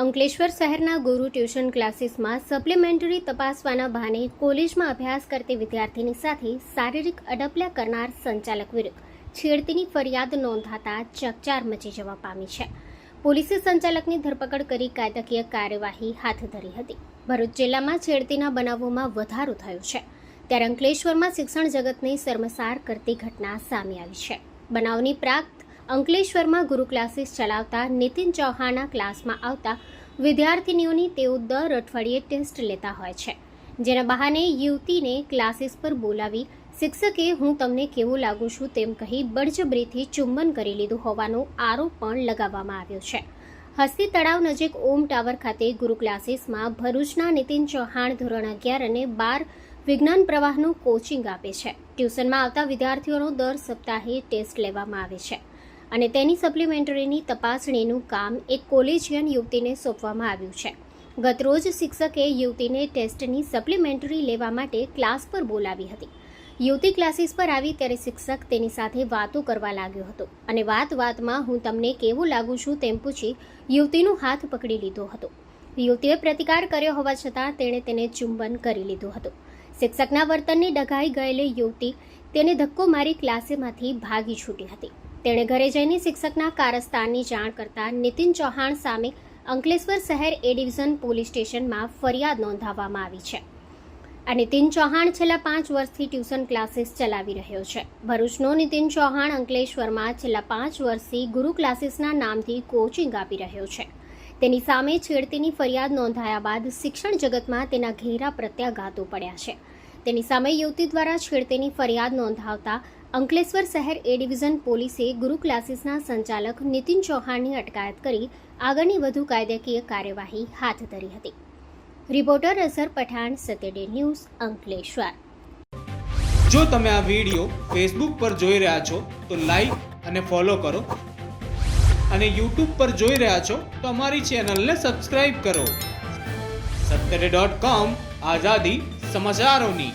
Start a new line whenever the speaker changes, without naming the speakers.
અંકલેશ્વર શહેરના ગુરુ ટ્યુશન ક્લાસીસમાં સપ્લિમેન્ટરી તપાસવાના બહાને કોલેજમાં અભ્યાસ કરતી વિદ્યાર્થીની સાથે શારીરિક અડપલા કરનાર સંચાલક વિરુદ્ધ છેડતીની ફરિયાદ નોંધાતા ચકચાર મચી જવા પામી છે. પોલીસે સંચાલકની ધરપકડ કરી કાયદાકીય કાર્યવાહી હાથ ધરી હતી. ભરૂચ જિલ્લામાં છેડતીના બનાવોમાં વધારો થયો છે. ત્યારે અંકલેશ્વરમાં શિક્ષણ જગતને શર્મસાર કરતી ઘટના સામે આવી છે. બનાવની પ્રાપ્ત અંકલેશ્વરમાં ગુરુ ક્લાસીસ ચલાવતા નીતિન ચૌહાણના ક્લાસમાં આવતા વિદ્યાર્થિનીઓની તેઓ દર અઠવાડિયે ટેસ્ટ લેતા હોય છે. જેના બહાને યુવતીને ક્લાસીસ પર બોલાવી શિક્ષકે હું તમને કેવું લાગુ છું તેમ કહી બળજબરીથી ચુંબન કરી લીધું હોવાનો આરોપ પણ લગાવવામાં આવ્યો છે. હસ્તી તળાવ નજીક ઓમ ટાવર ખાતે ગુરુ ક્લાસીસમાં ભરૂચના નીતિન ચૌહાણ ધોરણ અગિયાર અને બાર વિજ્ઞાન પ્રવાહનું કોચિંગ આપે છે. ટ્યુશનમાં આવતા વિદ્યાર્થીઓનો દર સપ્તાહે ટેસ્ટ લેવામાં આવે છે. અને તેની સપ્લિમેન્ટરીની તપાસણીનું કામ એક કોલેજિયન યુવતીને સોંપવામાં આવ્યું છે. ગતરોજ શિક્ષકે યુવતીને ટેસ્ટની સપ્લિમેન્ટરી લેવા માટે ક્લાસ પર બોલાવી હતી. યુવતી ક્લાસીસ પર આવી ત્યારે શિક્ષક તેની સાથે વાતો કરવા લાગ્યો હતો અને વાત વાતમાં હું તમને કેવું લાગુ છું તેમ પૂછી યુવતીનો હાથ પકડી લીધો હતો. યુવતીએ પ્રતિકાર કર્યો હોવા છતાં તેણે તેને ચુંબન કરી લીધું હતું. શિક્ષકના વર્તનની ડઘાઈ ગયેલી યુવતી તેને ધક્કો મારી ક્લાસેમાંથી ભાગી છૂટી હતી. તેણે ઘરે જઈને શિક્ષકના કારસ્તાનની જાણ કરતા નીતિન ચૌહાણ સામે અંકલેશ્વર શહેર એ ડિવિઝન પોલીસ સ્ટેશનમાં ફરિયાદ નોંધાવવામાં આવી છે. આ નીતિન ચૌહાણ છેલ્લા પાંચ વર્ષથી ટ્યુશન ક્લાસીસ ચલાવી રહ્યો છે. ભરૂચનો નીતિન ચૌહાણ અંકલેશ્વરમાં છેલ્લા પાંચ વર્ષથી ગુરુ ક્લાસીસના નામથી કોચિંગ આપી રહ્યો છે. તેની સામે છેડતીની ફરિયાદ નોંધાયા બાદ શિક્ષણ જગતમાં તેના ઘેરા પ્રત્યાઘાતો પડ્યા છે. તેની સામે યુવતી દ્વારા છેડતીની ફરિયાદ નોંધાવતા અંકલેશ્વર શહેર એ ડિવિઝન પોલીસે ગુરુ ક્લાસીસના સંચાલક નીતિન ચૌહાણની અટકાયત કરી આગળની વધુ કાયદાકીય કાર્યવાહી હાથ ધરી હતી. રિપોર્ટર અઝર પઠાણ સત્યડે ન્યૂઝ, અંકલેશ્વર.
જો તમે આ વિડિયો ફેસબુક પર જોઈ રહ્યા છો, તો લાઈક અને ફોલો કરો. અને યુટ્યુબ પર જોઈ રહ્યા છો, તો અમારી ચેનલને સબસ્ક્રાઇબ કરો. સત્તરે ડોટ કોમ આઝાદી સમાચારોની.